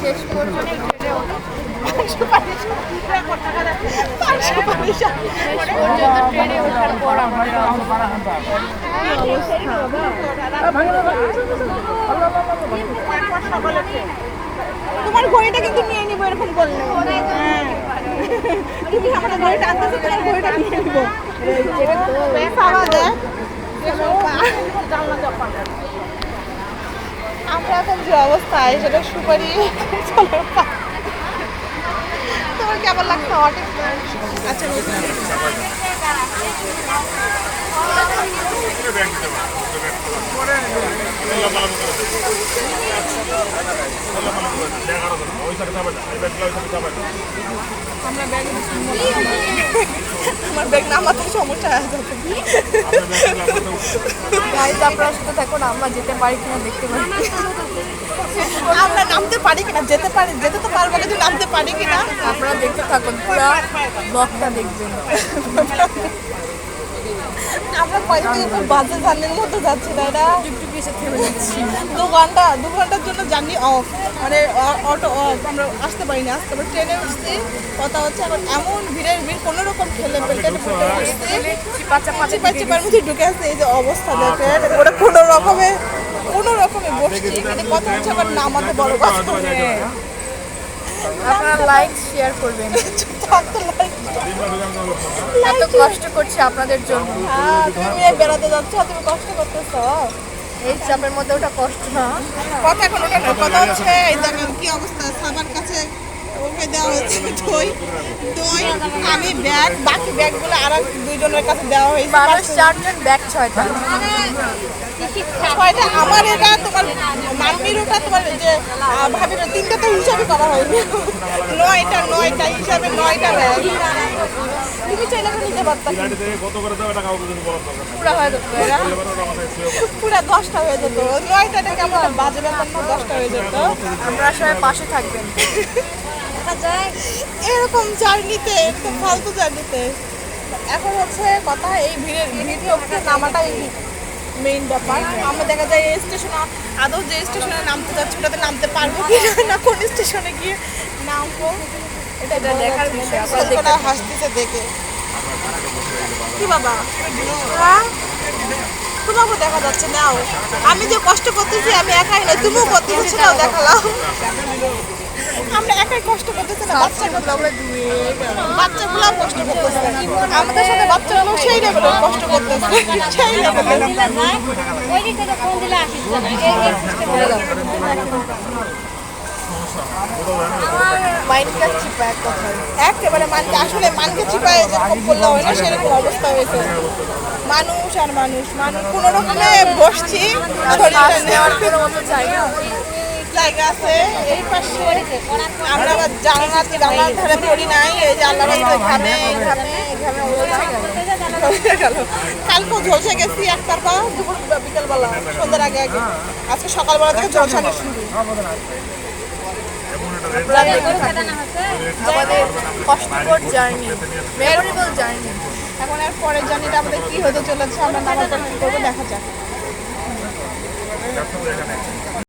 শেষ পর্যন্ত ট্রেনে ওঠার পর তোমার ঘড়িটা কিন্তু নিয়ে নিবো এরকম করলে হ্যাঁ। তুমি আমাদের ঘড়িটা আনতেছো তোমার ঘড়িটা নিয়ে নিবো। পাওয়া যায় আমরা এখন যে অবস্থায় সেটা সুপারি তোমার কেমন লাগছে আচ্ছা আমার ব্যাগ নামাতে সমস্যা হয়ে যাবে। গাইজ আপনারা সাথে থাকুন আমরা যেতে পারি কিনা দেখতে পারি। আমরা নামতে পারি কিনা? যেতে পারি যেতে তো পারব কিন্তু নামতে পারি কিনা? আপনারা দেখতে থাকুন পুরো ব্লগটা দেখবেন। আমরা কয়েক থেকে খুব বাজে জার্নির মধ্যে যাচ্ছি তাই না? দু ঘণ্টা দু ঘণ্টার জন্য জার্নি অফ মানে অ- অটো অফ আমরা আসতে পারি না আসতে পারি ট্রেনে উঠছি কথা হচ্ছে এখন এমন ভিড়ের ভিড় কোনো রকম ঠেলে পাচা চিপা চিপার মধ্যে ঢুকে আসছে এই যে অবস্থা দেখেন। ওরা কোনো রকমে কোনো রকমে বসছি। মানে কথা হচ্ছে আবার নামাতে বড় কথা আপনারা লাইক শেয়ার করবেন। এত কষ্ট করছি আপনাদের জন্য। হ্যাঁ তুমি বেড়াতে যাচ্ছ তুমি কষ্ট করতেছো। এই চাপের মধ্যে ওটা কষ্ট। না কথা এখন ওটা না, কথা হচ্ছে এই দেখেন কি অবস্থা। সাবার কাছে ওকে দেওয়া হয়েছে দই। দই আমি ব্যাগ বাকি ব্যাগগুলো আর দুইজনের কাছে দেওয়া হয়েছে। মানুষ চারজন ব্যাগ ছয়টা। ছয়টা আমার এটা তোমার মাম্মির ওটা তোমার যে তিনটা তো হিসাবে করা হয়নি। নয়টা নয়টা হিসাবে নয়টা ব্যাগ তুমি চাইলে তো নিতে পারতাম টাকা। পুরা হয়ে যেত দশটা হয়ে যেত। নয়টা থেকে আমার বাজে ব্যাপার না দশটা হয়ে যেত। আপনারা সবাই পাশে থাকবেন। এরকম জার্নিতে এরকম ফালতু জার্নিতে। এখন হচ্ছে কথা এই ভিড়ের ভিড়ে নামাটাই মেইন ব্যাপার। আমরা দেখা যায় এই স্টেশনে আদৌ যে স্টেশনে নামতে যাচ্ছি ওটাতে নামতে পারব কি না কোন স্টেশনে গিয়ে নামবো এটা দেখার বিষয় আপনারা হাসতেছে দেখে। কি বাবা? হ্যাঁ? তোমাকে দেখা যাচ্ছে নাও। আমি যে কষ্ট করতেছি আমি একাই না তুমিও করতেছো সেটাও দেখালাম। আমরা একাই কষ্ট করতেছি না বাচ্চাগুলো বাচ্চাগুলো কষ্ট করতেছে। আমাদের সাথে বাচ্চাগুলো সেই লেভেলের কষ্ট করতেছে। সেই লেভেলের মাইন্ডটা চিপা এক কথা একেবারে মানকে আসলে মানকে চিপায় যেরকম করলে হয় না সেরকম অবস্থা হয়েছে। মানুষ আর মানুষ মানুষ কোনো রকমে বসছি নেওয়ার নেওয়ার কোনো মতো জায়গা জায়গা আছে, এই পাশে। আমরা আবার জানালা জানালার ধারে পড়ি নাই, এই জানলার ঘামে ঘামে ঝলসে গেল। ঝলসে গেছি একটার পর, দুপুর, বিকেলবেলা, সন্ধ্যার আগে আগে। আজকে সকালবেলা থেকে ঝলসানো শুরু। আমাদের কষ্টকর জার্নি মেমোরেবল জার্নি। এখন এর পরের জার্নিটা আমাদের কি হতে চলেছে আমরা পর করব, দেখা যাক।